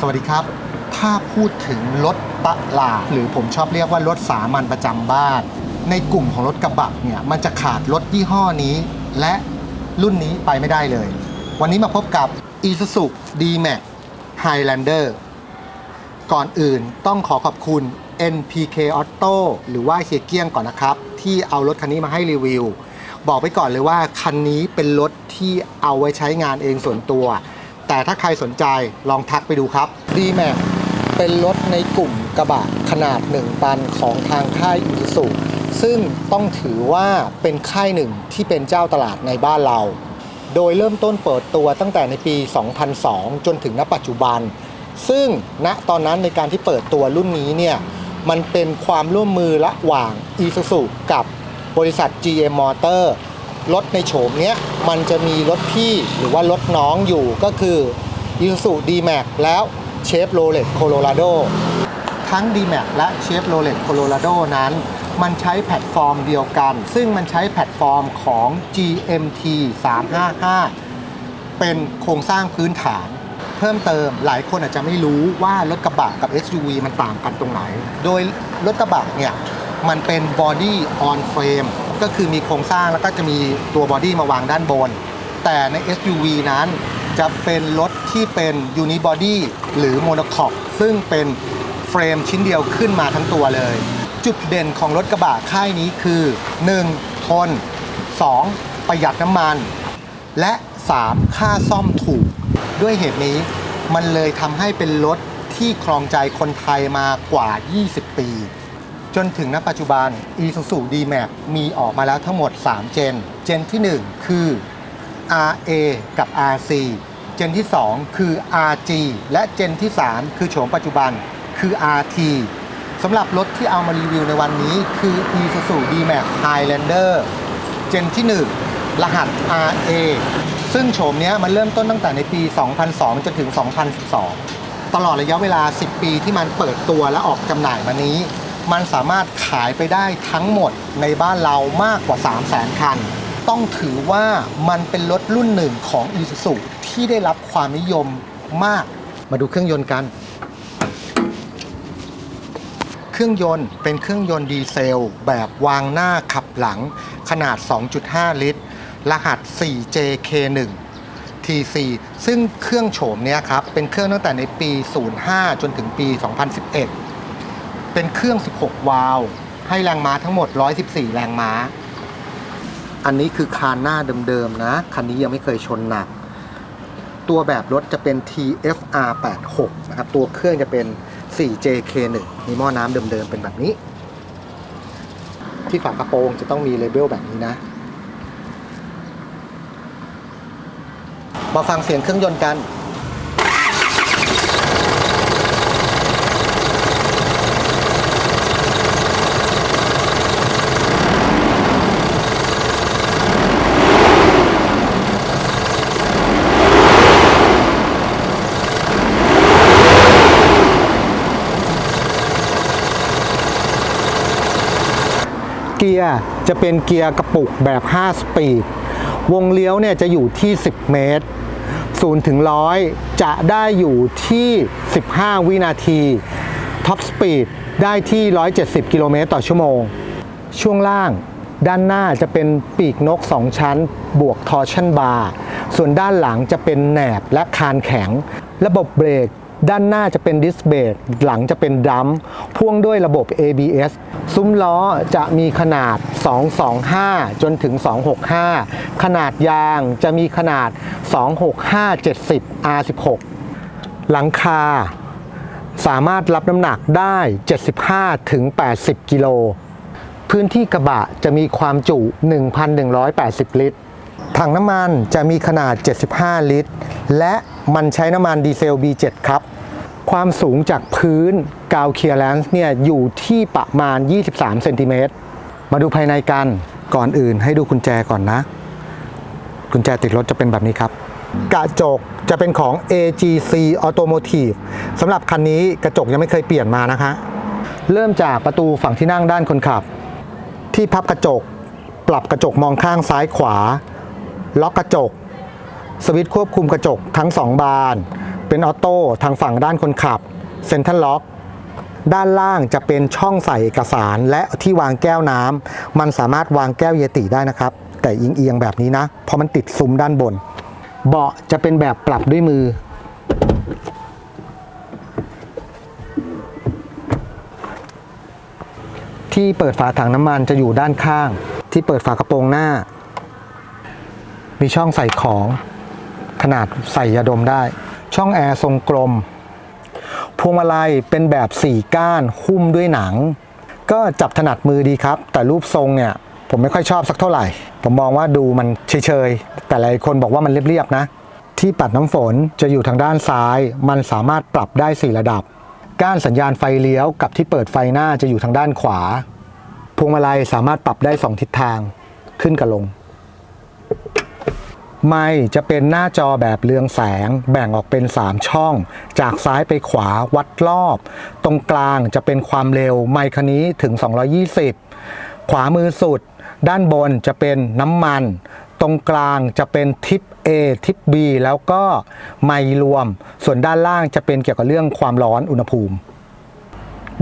สวัสดีครับ ถ้าพูดถึงรถตลาดหรือผมชอบเรียกว่ารถสามัญประจำบ้าน ในกลุ่มของรถกระบะเนี่ยมันจะขาดรถยี่ห้อนี้ และรุ่นนี้ไปไม่ได้เลย วันนี้มาพบกับ Isuzu D-Max Highlander ก่อนอื่นต้องขอขอบคุณ NPK Auto หรือว่าเฮียเกี้ยงก่อนนะครับ ที่เอารถคันนี้มาให้รีวิว บอกไปก่อนเลยว่าคันนี้เป็นรถที่เอาไว้ใช้งานเองส่วนตัว แต่ถ้าใครสนใจลองทักไปดูครับ D-Max เป็นรถในกลุ่มกระบะขนาด1ตันของทางค่ายอิ z u ซึ่งต้องถือว่าเป็นค่ายหนึ่งที่เป็นเจ้าตลาดในบ้านเรา โดยเริ่มต้นเปิดตัวตั้งแต่ในปี 2002 จนถึงณปัจจุบัน ซึ่งณตอนนั้นในการที่เปิดตัวรุ่นนี้เนี่ยมันเป็นความร่วมมือระหว่าง Isuzu กับบริษัท GM Motor รถในโฉมเนี้ยมันจะมีรถพี่หรือว่ารถน้องอยู่ก็คือ Isuzu D-Max แล้ว Chevrolet Colorado ทั้ง D-Max และ Chevrolet Colorado นั้น มันใช้แพลตฟอร์มเดียวกัน ซึ่งมันใช้แพลตฟอร์มของ GMT 355 เป็นโครงสร้างพื้นฐาน เพิ่มเติมหลายคนอาจจะไม่รู้ว่ารถกระบะกับ SUV มันต่างกันตรงไหน โดยรถกระบะเนี่ย มันเป็น body on frame ก็คือมีโครงสร้างแล้วก็จะมีตัวบอดี้มาวางด้านบน แต่ใน SUV นั้นจะเป็นรถที่เป็น unibody หรือ monocoque ซึ่งเป็นเฟรมชิ้นเดียวขึ้นมาทั้งตัวเลย จุดเด่นของรถกระบะค่ายนี้คือ 1. ทน 2. ประหยัดน้ำมัน และ 3. ค่าซ่อมถูก ด้วยเหตุนี้มันเลยทำให้เป็นรถที่ครองใจคนไทยมากว่า 20 ปี จนถึงณปัจจุบัน Isuzu D-Max มีออกมาแล้วทั้งหมด 3 เจน เจนที่ 1 คือ RA กับ RC เจนที่ 2 คือ RG และเจนที่ 3 คือโฉมปัจจุบันคือ RT สำหรับรถที่เอามารีวิวในวันนี้คือ Isuzu D-Max Highlander เจนที่ 1 รหัส RA ซึ่งโฉมนี้มันเริ่มต้นตั้งแต่ในปี 2002 จนถึง 2012 ตลอดระยะเวลา 10 ปีที่มันเปิดตัวและออกจำหน่ายมานี้ มันสามารถขายไปได้ทั้งหมดในบ้านเรามากกว่า 3 0 0 0 0 0คัน ต้องถือว่ามันเป็นรถรุ่นหนึ่งของ Isuzu ที่ได้รับความนิยมมาก มาดูเครื่องยนต์กัน เครื่องยนต์เป็นเครื่องยนต์ดีเซล แบบวางหน้าขับหลัง ขนาด 2.5 ลิตร รหัส 4JK1 TC ซึ่งเครื่องโฉมเนี้ยครับ เป็นเครื่องตั้งแต่ในปี 05 จนถึงปี 2011 เป็นเครื่อง 16 วาล์วให้แรงม้าทั้งหมด 114 แรงม้า อันนี้คือคานหน้าเดิมๆนะ คันนี้ยังไม่เคยชนหนัก ตัวแบบรถจะเป็น TFR 86นะครับ ตัวเครื่องจะเป็น 4JK1 มีหม้อน้ำเดิมๆเป็นแบบนี้ ที่ฝากระโปรงจะต้องมีเลเบลแบบนี้นะ มาฟังเสียงเครื่องยนต์กัน เกียร์จะเป็นเกียร์กระปุกแบบ 5 สปีด วงเลี้ยวเนี่ยจะอยู่ที่ 10 เมตร0ถึง100 จะได้อยู่ที่ 15 วินาที ท็อปสปีดได้ที่ 170 กิโลเมตรต่อชั่วโมง ช่วงล่างด้านหน้าจะเป็นปีกนก 2 ชั้น บวกทอร์ชันบาร์ ส่วนด้านหลังจะเป็นแหนบและคานแข็ง ระบบเบรก ด้านหน้าจะเป็นดิสเบรกหลังจะเป็นดรัมพ่วงด้วยระบบ ABS ซุ้มล้อจะมีขนาด 225 จนถึง 265 ขนาดยางจะมีขนาด 265 70 R16 หลังคาสามารถรับน้ำหนักได้ 75 ถึง 80 กิโล พื้นที่กระบะจะมีความจุ 1,180 ลิตร ถังน้ำมันจะมีขนาด 75 ลิตร และมันใช้น้ำมันดีเซล B7 ครับ ความสูงจากพื้นกาวเคลียร์แลนซ์เนี่ยอยู่ที่ประมาณ 23 เซนติเมตร มาดูภายในกัน ก่อนอื่นให้ดูกุญแจก่อนนะ กุญแจติดรถจะเป็นแบบนี้ครับ กระจกจะเป็นของ AGC Automotive สำหรับคันนี้กระจกยังไม่เคยเปลี่ยนมานะคะ เริ่มจากประตูฝั่งที่นั่งด้านคนขับ ที่พับกระจก ปรับกระจกมองข้างซ้ายขวา ล็อกกระจก สวิตช์ควบคุมกระจกทั้ง 2 บาน เป็นออโต้ทางฝั่งด้านคนขับ เซ็นทรัลล็อก ด้านล่างจะเป็นช่องใส่เอกสารและที่วางแก้วน้ำมันสามารถวางแก้วเยติได้นะครับ แต่เอียงๆแบบนี้นะ เพราะมันติดซุ้มด้านบน เบาะจะเป็นแบบปรับด้วยมือที่เปิดฝาถังน้ำมันจะอยู่ด้านข้าง ที่เปิดฝากระโปรงหน้า มีช่องใส่ของขนาดใส่ยาดมได้ ช่องแอร์ทรงกลม พวงมาลัยเป็นแบบสี่ก้านหุ้มด้วยหนัง ก็จับถนัดมือดีครับ แต่รูปทรงเนี่ยผมไม่ค่อยชอบสักเท่าไหร่ ผมมองว่าดูมันเฉยๆ แต่หลายคนบอกว่ามันเรียบๆนะ ที่ปัดน้ำฝนจะอยู่ทางด้านซ้าย มันสามารถปรับได้ 4 ระดับ ก้านสัญญาณไฟเลี้ยวกับที่เปิดไฟหน้าจะอยู่ทางด้านขวา พวงมาลัยสามารถปรับได้ 2 ทิศทางขึ้นกับลง ไม่จะเป็นหน้าจอแบบเรืองแสง แบ่งออกเป็น 3 ช่อง จากซ้ายไปขวาวัดรอบ ตรงกลางจะเป็นความเร็วไมค์คันนี้ถึง 220 ขวามือสุด ด้านบนจะเป็นน้ำมัน ตรงกลางจะเป็นทิป A ทิป B แล้วก็ไมค์รวม ส่วนด้านล่างจะเป็นเกี่ยวกับเรื่องความร้อนอุณหภูมิ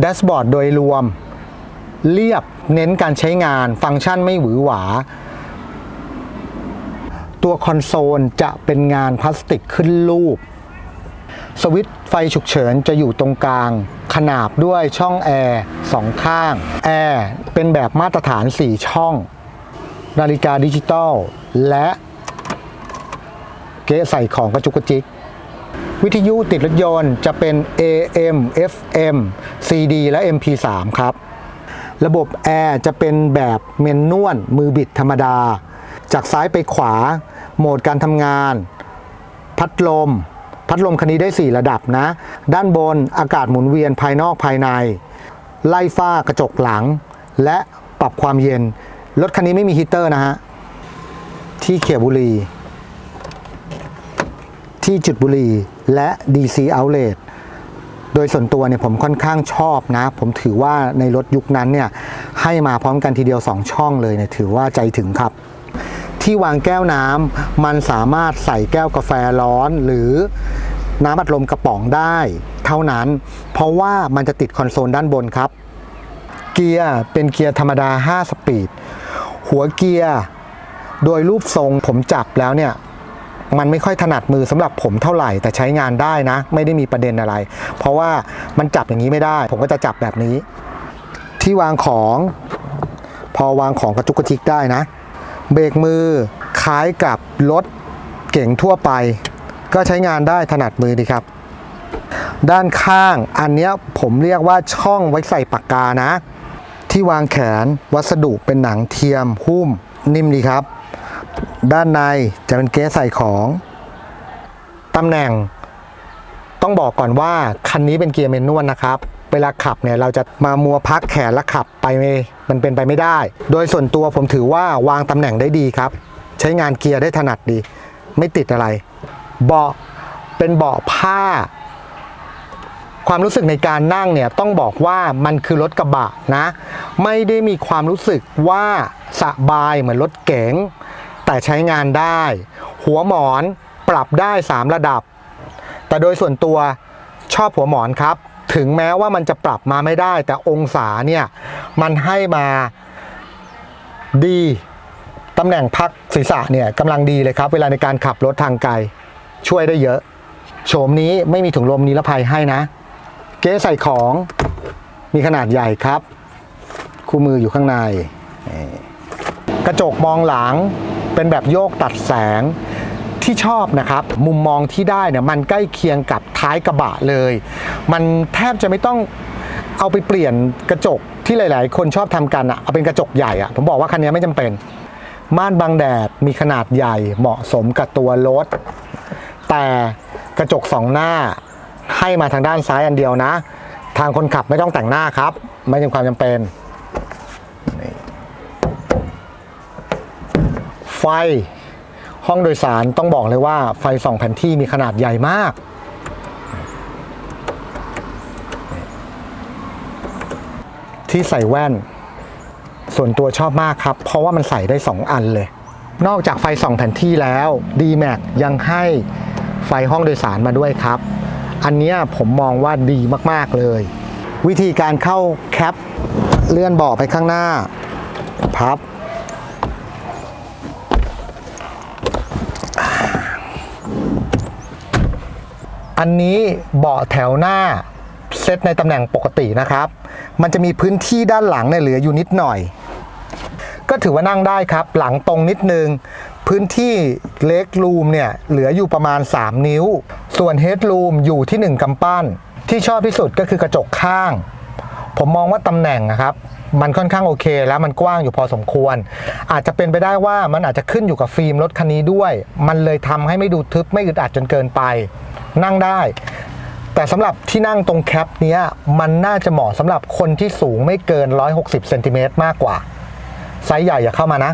แดชบอร์ดโดยรวม เรียบเน้นการใช้งานฟังก์ชันไม่หวือหวา ตัวคอนโซลจะเป็นงานพลาสติกขึ้นรูป สวิตช์ไฟฉุกเฉินจะอยู่ตรงกลาง ขนาบด้วยช่องแอร์สองข้าง แอร์เป็นแบบมาตรฐาน 4 ช่อง นาฬิกาดิจิตอลและเก๊ใส่ของกระจุกกระจิก วิทยุติดรถยนต์จะเป็น AM FM CD และ MP3 ครับ ระบบแอร์จะเป็นแบบเมนนวลมือบิดธรรมดา จากซ้ายไปขวา โหมดการทำงาน พัดลม พัดลมคันนี้ได้ 4 ระดับนะ ด้านบนอากาศหมุนเวียนภายนอกภายใน ไล่ฝ้ากระจกหลัง และปรับความเย็น รถคันนี้ไม่มีฮีเตอร์นะฮะ ที่เขียบุรี ที่จุดบุรีและ DC outlet โดยส่วนตัวเนี่ยผมค่อนข้างชอบนะ ผมถือว่าในรถยุคนั้นเนี่ยให้มาพร้อมกันทีเดียว 2 ช่องเลยเนี่ยถือว่าใจถึงครับ ที่วางแก้วน้ำมันสามารถใส่แก้วกาแฟร้อนหรือน้ำอัดลมกระป๋องได้ เท่านั้น เพราะว่ามันจะติดคอนโซลด้านบนครับ เกียร์เป็นเกียร์ธรรมดา 5 สปีด หัวเกียร์โดยรูปทรงผมจับแล้วเนี่ยมันไม่ค่อยถนัดมือสำหรับผมเท่าไหร่แต่ใช้งานได้นะ ไม่ได้มีประเด็นอะไร เพราะว่ามันจับอย่างนี้ไม่ได้ ผมก็จะจับแบบนี้ ที่วางของ พอวางของกระจุกกระจิกได้นะ เบรกมือคล้ายกับรถเก่งทั่วไป ก็ใช้งานได้ถนัดมือดีครับ ด้านข้างอันนี้ผมเรียกว่าช่องไว้ใส่ปากกานะ ที่วางแขนวัสดุเป็นหนังเทียมหุ้มนิ่มดีครับ ด้านในจะเป็นเก๊ใส่ของตำแหน่ง ต้องบอกก่อนว่าคันนี้เป็นเกียร์เมนนวลนะครับ เวลาขับเนี่ยเราจะมามัวพักแขนแล้วขับไปไม่มันเป็นไปไม่ได้ โดยส่วนตัวผมถือว่าวางตำแหน่งได้ดีครับ ใช้งานเกียร์ได้ถนัดดี ไม่ติดอะไร เบาะเป็นเบาะผ้า ความรู้สึกในการนั่งเนี่ยต้องบอกว่ามันคือรถกระบะนะ ไม่ได้มีความรู้สึกว่าสบายเหมือนรถเก๋งแต่ใช้งานได้ หัวหมอนปรับได้ 3 ระดับ แต่โดยส่วนตัวชอบหัวหมอนครับ ถึงแม้ว่ามันจะปรับมาไม่ได้ แต่องศาเนี่ยมันให้มาดีตำแหน่งพักศีรษะเนี่ยกำลังดีเลยครับ เวลาในการขับรถทางไกล ช่วยได้เยอะ โฉมนี้ไม่มีถุงลมนิรภัยให้นะ เก๊ใส่ของมีขนาดใหญ่ครับ คู่มืออยู่ข้างใน กระจกมองหลังเป็นแบบโยกตัดแสง ที่ชอบนะครับ มุมมองที่ได้เนี่ยมันใกล้เคียงกับท้ายกระบะเลย มันแทบจะไม่ต้องเอาไปเปลี่ยนกระจกที่หลาย ๆ คนชอบทำกันอะเอาเป็นกระจกใหญ่อะผมบอกว่าคันนี้ไม่จำเป็น ม่านบังแดดมีขนาดใหญ่เหมาะสมกับตัวรถ แต่กระจกสองหน้าให้มาทางด้านซ้ายอันเดียวนะ ทางคนขับไม่ต้องแต่งหน้าครับ ไม่จำความจำเป็น ไฟ ห้องโดยสารต้องบอกเลยว่าไฟส่องแผนที่มีขนาดใหญ่มาก ที่ใส่แว่น ส่วนตัวชอบมากครับ เพราะว่ามันใส่ได้ 2 อันเลย นอกจากไฟส่องแผนที่แล้ว d m a x ยังให้ไฟห้องโดยสารมาด้วยครับ อันนี้ผมมองว่าดีมากๆเลย วิธีการเข้าแคป เลื่อนเบาะไปข้างหน้า พับ อันนี้เบาะแถวหน้าเซตในตำแหน่งปกตินะครับ มันจะมีพื้นที่ด้านหลังเนี่ยเหลืออยู่นิดหน่อย ก็ถือว่านั่งได้ครับ หลังตรงนิดนึง พื้นที่เล็กรูมเนี่ยเหลืออยู่ประมาณ 3 นิ้ว ส่วนเฮดรูมอยู่ที่ 1กำปั้น ที่ชอบที่สุดก็คือกระจกข้าง ผมมองว่าตำแหน่งนะครับมันค่อนข้างโอเคแล้วมันกว้างอยู่พอสมควร อาจจะเป็นไปได้ว่ามันอาจจะขึ้นอยู่กับฟิล์มรถคันนี้ด้วย มันเลยทำให้ไม่ดูทึบไม่อึดอัดจนเกินไป นั่งได้ แต่สำหรับที่นั่งตรงแคปเนี้ยมันน่าจะเหมาะสำหรับคนที่สูงไม่เกิน 160เซนติเมตรมากกว่าไซส์ใหญ่อย่าเข้ามานะ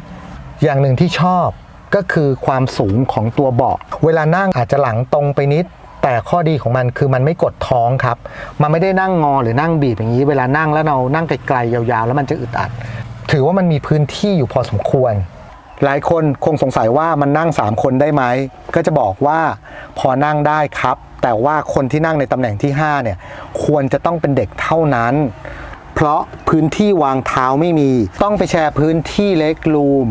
อย่างหนึ่งที่ชอบก็คือความสูงของตัวเบาะ เวลานั่งอาจจะหลังตรงไปนิด แต่ข้อดีของมันคือมันไม่กดท้องครับ มันไม่ได้นั่งงอหรือนั่งบีบอย่างนี้ เวลานั่งแล้วเรานั่งไกลๆยาวๆ แล้วมันจะอึดอัด ถือว่ามันมีพื้นที่อยู่พอสมควร หลายคนคงสงสัยว่ามันนั่ง 3 คนได้ไหม ก็จะบอกว่าพอนั่งได้ครับ แต่ว่าคนที่นั่งในตำแหน่งที่ 5 เนี่ย ควรจะต้องเป็นเด็กเท่านั้น เพราะพื้นที่วางเท้าไม่มี ต้องไปแชร์พื้นที่เล็กรูม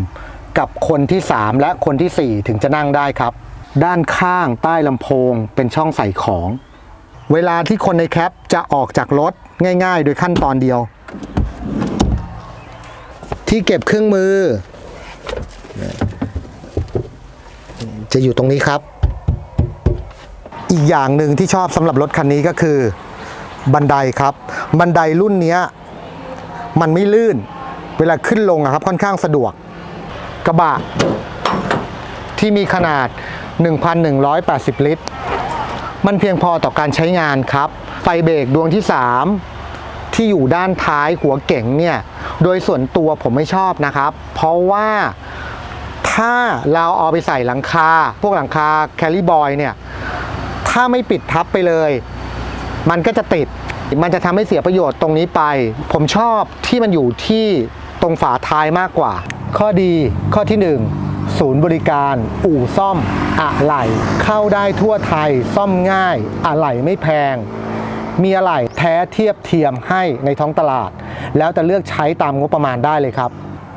กับคนที่ 3 และคนทีสี่4 ถึงจะนั่งได้ครับ ด้านข้างใต้ลำโพงเป็นช่องใส่ของ เวลาที่คนในแคปจะออกจากรถง่าย ๆ โดยขั้นตอนเดียว ที่เก็บเครื่องมือ จะอยู่ตรงนี้ครับ อีกอย่างหนึ่งที่ชอบสำหรับรถคันนี้ก็คือบันไดครับ บันไดรุ่นนี้มันไม่ลื่น เวลาขึ้นลงครับค่อนข้างสะดวก กระบะ ที่มีขนาด 1,180 ลิตร มันเพียงพอต่อการใช้งานครับ ไฟเบรกดวงที่ 3 ที่อยู่ด้านท้ายหัวเก๋งเนี่ย โดยส่วนตัวผมไม่ชอบนะครับ เพราะว่า ถ้าเราเอาไปใส่หลังคา พวกหลังคาแคลรี่บอยเนี่ย ถ้าไม่ปิดทับไปเลย มันก็จะติด มันจะทำให้เสียประโยชน์ตรงนี้ไป ผมชอบที่มันอยู่ที่ตรงฝาท้ายมากกว่า ข้อดีข้อที่ 1 ศูนย์บริการอู่ซ่อมอะไหล่เข้าได้ทั่วไทยซ่อมง่ายอะไหล่ไม่แพง มีอะไหล่แท้เทียบเทียมให้ในท้องตลาด แล้วแต่เลือกใช้ตามงบประมาณได้เลยครับ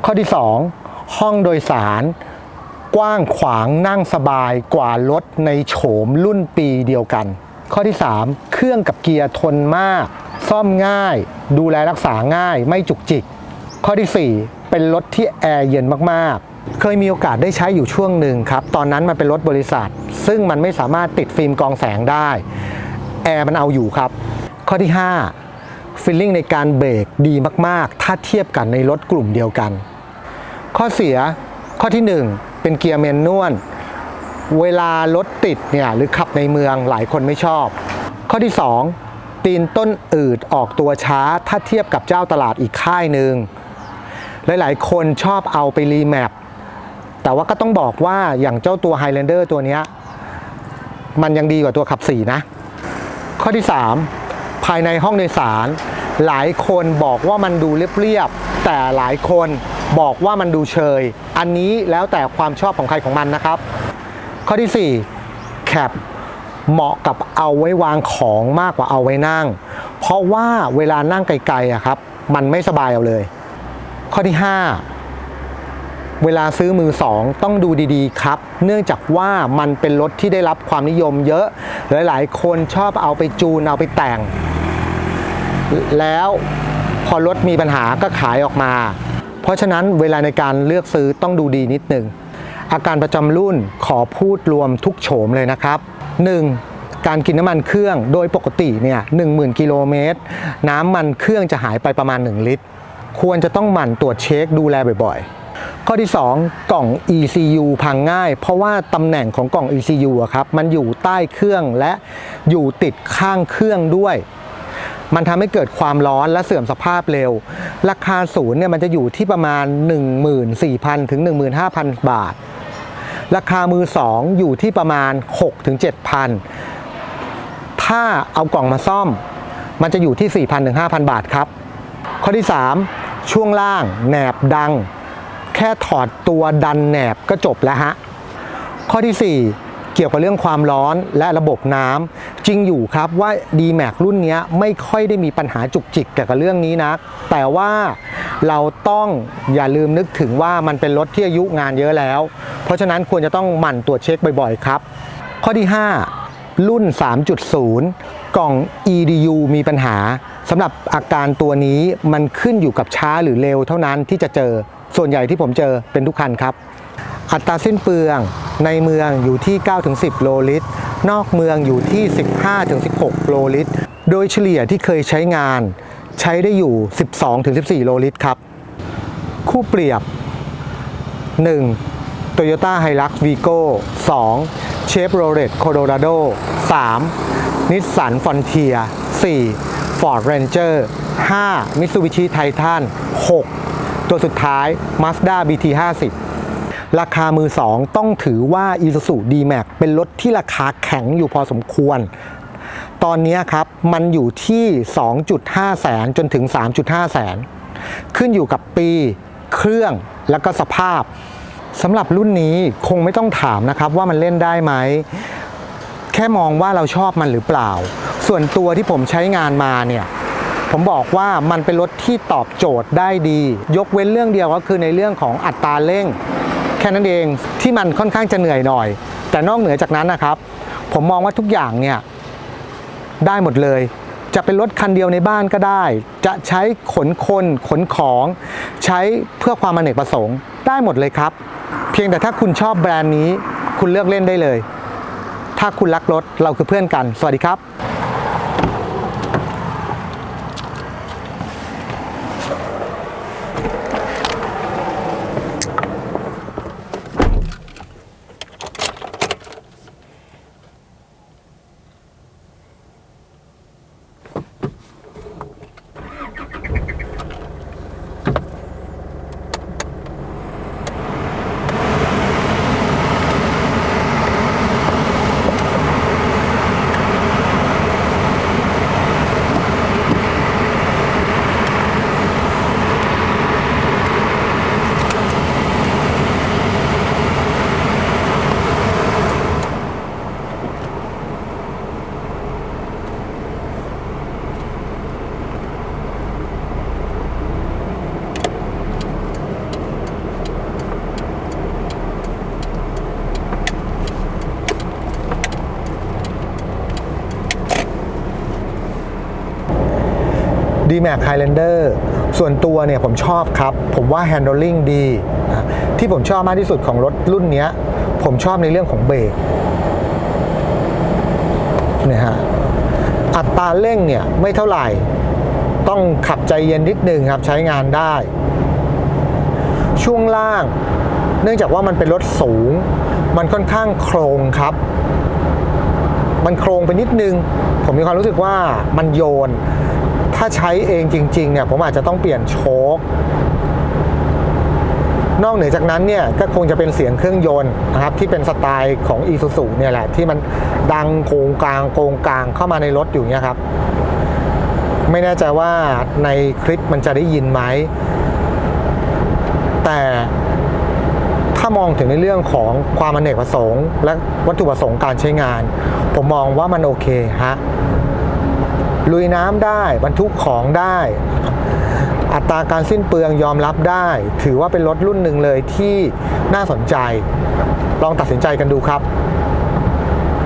ข้อที่ 2 ห้องโดยสาร กว้างขวางนั่งสบายกว่ารถในโฉมรุ่นปีเดียวกัน ข้อที่ 3 เครื่องกับเกียร์ทนมาก ซ่อมง่าย ดูแลรักษาง่ายไม่จุกจิก ข้อที่ 4 เป็นรถที่แอร์เย็นมากๆ เคยมีโอกาสได้ใช้อยู่ช่วงหนึ่งครับ ตอนนั้นมันเป็นรถบริษัท ซึ่งมันไม่สามารถติดฟิล์มกองแสงได้แอร์มันเอาอยู่ครับ ข้อที่ 5 ฟีลลิ่งในการเบรกดีมาก ๆ ถ้าเทียบกันในรถกลุ่มเดียวกัน ข้อเสียข้อที่ 1 เป็นเกียร์แมนนวลเวลารถติดเนี่ยหรือขับในเมืองหลายคนไม่ชอบ ข้อที่ 2 ตีนต้นอืดออกตัวช้าถ้าเทียบกับเจ้าตลาดอีกค่ายหนึ่งหลายๆ คนชอบเอาไปรีแมปแต่ว่าก็ต้องบอกว่าอย่างเจ้าตัว Highlander ตัวนี้มันยังดีกว่าตัวขับ 4 นะ ข้อที่ 3 ภายในห้องโดยสาร หลายคนบอกว่ามันดูเรียบๆแต่หลายคนบอกว่ามันดูเชย อันนี้แล้วแต่ความชอบของใครของมันนะครับ ข้อที่ 4 แคปเหมาะกับเอาไว้วางของมากกว่าเอาไว้นั่ง เพราะว่าเวลานั่งไกลๆอะครับ มันไม่สบายเอาเลย ข้อที่ 5 เวลาซื้อมือสองต้องดูดีๆครับ เนื่องจากว่ามันเป็นรถที่ได้รับความนิยมเยอะ หลายๆ คนชอบเอาไปจูนเอาไปแต่ง แล้วพอรถมีปัญหาก็ขายออกมา เพราะฉะนั้นเวลาในการเลือกซื้อต้องดูดีนิดหนึ่งอาการประจำรุ่นขอพูดรวมทุกโฉมเลยนะครับ 1. การกินน้ำมันเครื่องโดยปกติเนี่ย10,000 กิโลเมตร น้ำมันเครื่องจะหายไปประมาณ 1 ลิตร ควรจะต้องหมั่นตรวจเช็คดูแลบ่อยๆ ข้อที่ 2 กล่อง ECU พังง่าย เพราะว่าตำแหน่งของกล่อง ECU อะครับมันอยู่ใต้เครื่องและอยู่ติดข้างเครื่องด้วย มันทำให้เกิดความร้อนและเสื่อมสภาพเร็ว ราคาศูนย์เนี่ยมันจะอยู่ที่ประมาณ 14,000 ถึง 15,000 บาท ราคามือ 2 อยู่ที่ประมาณ 6 ถึง 7,000 ถ้าเอากล่องมาซ่อม มันจะอยู่ที่ 4,000 ถึง 5,000 บาทครับ ข้อที่ 3 ช่วงล่างแหนบดัง แค่ถอดตัวดันแหนบก็จบแล้วฮะ ข้อที่ 4 เกี่ยวกับเรื่องความร้อนและระบบน้ำจริงอยู่ครับว่า d m a x รุ่นนี้ไม่ค่อยได้มีปัญหาจุกจิกเกี่ยวกับเรื่องนี้นะ แต่ว่าเราต้องอย่าลืมนึกถึงว่ามันเป็นรถที่อายุงานเยอะแล้ว เพราะฉะนั้นควรจะต้องหมั่นตรวจเช็คบ่อยๆครับ ข้อที่ 5 รุ่น 3.0 กล่อง EDU มีปัญหาสำหรับอาการตัวนี้มันขึ้นอยู่กับช้าหรือเร็วเท่านั้นที่จะเจอส่วนใหญ่ที่ผมเจอเป็นทุกคันครับ อัตราสิ้นเปลือง ในเมืองอยู่ที่ 9-10 โลลิตร นอกเมืองอยู่ที่ 15-16 โลลิตร โดยเฉลี่ยที่เคยใช้งาน ใช้ได้อยู่ 12-14 โลลิตรครับ คู่เปรียบ 1. Toyota Hilux Vigo 2. Chevrolet Colorado 3. Nissan Frontier 4. Ford Ranger 5. Mitsubishi Titan 6. ตัวสุดท้าย Mazda BT 50 ราคามือ2ต้องถือว่า Isuzu D-Max เป็นรถที่ราคาแข็งอยู่พอสมควร ตอนนี้ครับ มันอยู่ที่ 2.5 แสนจนถึง 3.5 แสน ขึ้นอยู่กับปี เครื่องแล้วก็สภาพสำหรับรุ่นนี้คงไม่ต้องถามนะครับว่ามันเล่นได้ไหม แค่มองว่าเราชอบมันหรือเปล่า ส่วนตัวที่ผมใช้งานมาเนี่ยผมบอกว่ามันเป็นรถที่ตอบโจทย์ได้ดี ยกเว้นเรื่องเดียวก็คือในเรื่องของอัตราเร่ง ค่นั้นเองที่มันค่อนข้างจะเหนื่อยหน่อย แต่นอกเหนือจากนั้นนะครับ ผมมองว่าทุกอย่างเนี่ยได้หมดเลย จะเป็นรถคันเดียวในบ้านก็ได้ จะใช้ขนคนขนของ ใช้เพื่อความอเนกประสงค์ได้หมดเลยครับ เพียงแต่ถ้าคุณชอบแบรนด์นี้ คุณเลือกเล่นได้เลย ถ้าคุณรักรถเราคือเพื่อนกัน สวัสดีครับ d m a x Highlander ส่วนตัวเนี่ยผมชอบครับ ผมว่า handling ดี ที่ผมชอบมากที่สุดของรถรุ่นนี้ ผมชอบในเรื่องของเบรกเนี่ยฮะอัตราเร่งเนี่ยไม่เท่าไหร่ ต้องขับใจเย็นนิดนึงครับใช้งานได้ ช่วงล่าง เนื่องจากว่ามันเป็นรถสูง มันค่อนข้างโครงครับ มันโครงไปนิดนึง ผมมีความรู้สึกว่ามันโยน ถ้าใช้เองจริงๆเนี่ยผมอาจจะต้องเปลี่ยนโชค นอกเหนือจากนั้นเนี่ยก็คงจะเป็นเสียงเครื่องยนต์นะครับที่เป็นสไตล์ของ i s u z u เนี่ยแหละที่มันดังโกงกลางโกงกลางเข้ามาในรถอยู่เนี่ยครับ ไม่แน่ใจว่าในคลิปมันจะได้ยินไหม แต่ถ้ามองถึงในเรื่องของความอเนกประสงค์ และวัตถุประสงค์การใช้งาน ผมมองว่ามันโอเคฮะ ลุยน้ำได้บรรทุกของได้ อัตราการสิ้นเปลืองยอมรับได้ ถือว่าเป็นรถรุ่นหนึ่งเลยที่น่าสนใจ ลองตัดสินใจกันดูครับ